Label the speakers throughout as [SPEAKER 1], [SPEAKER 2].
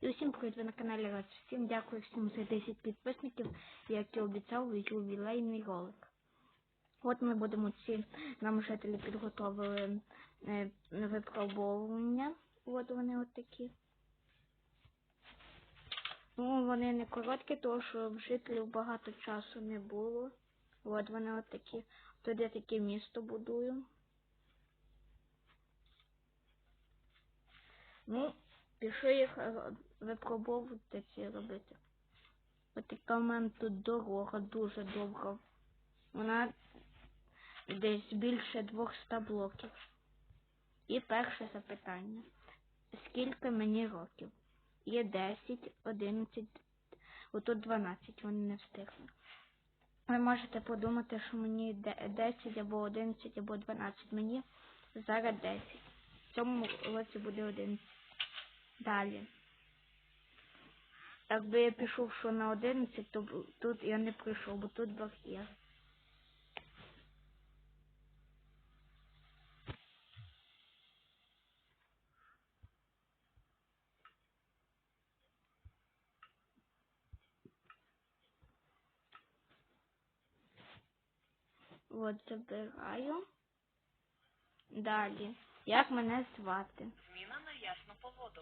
[SPEAKER 1] І усім привіт, ви на каналі Раз. Всім дякую всім за 10 підписників, як і обіцяв ювілейний ролик. От ми будемо ці, нам жителі підготовили е, випробовування. От вони от такі. Ну, вони не короткі, тому що в жителів багато часу не було. От вони от такі. Тут я таке місто будую. Ну, пішли їх е, випробовувати ці робити. Ось така в мене тут дорога дуже довга. Вона десь більше 200 блоків. І перше запитання. Скільки мені років? Є 10, 11, отут 12, вони не встигли. Ви можете подумати, що мені 10 або 11 або 12. Мені зараз 10. В цьому році буде 11. Далі. Якби я пішов що на 11, то тут я не прийшов, бо тут бар'єр. От забираю. Далі. Як мене звати?
[SPEAKER 2] Зміна на ясну погоду.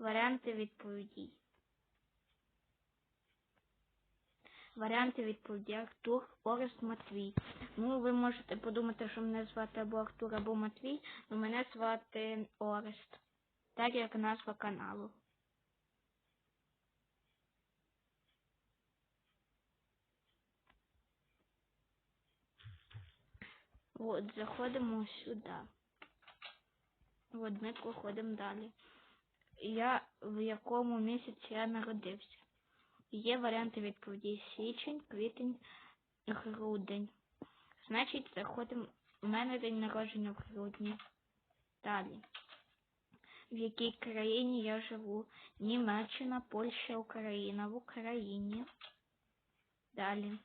[SPEAKER 1] Варіанти відповідей. Варіанти відповіді Артур, Орест, Матвій. Ну, ви можете подумати, що мене звати або Артур, або Матвій, але мене звати Орест. Так як назва каналу. От, заходимо сюди. От, ми проходимо далі. Я в якому місяці я народився? Є варіанти відповіді січень, квітень, грудень. Значить, заходимо. У мене день народження в грудні. Далі. В якій країні я живу? Німеччина, Польща, Україна. В Україні. Далі.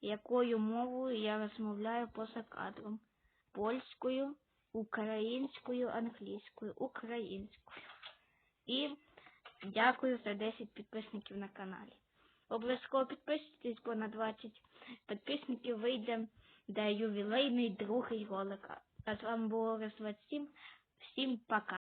[SPEAKER 1] Якою мовою я розмовляю поза кадром? Польською, українською, англійською, українською. І дякую за 10 підписників на каналі. Обов'язково підписуйтесь, бо на 20 підписників вийде де ювілейний другий ролик. А з вами було Орес 27. Всім пока.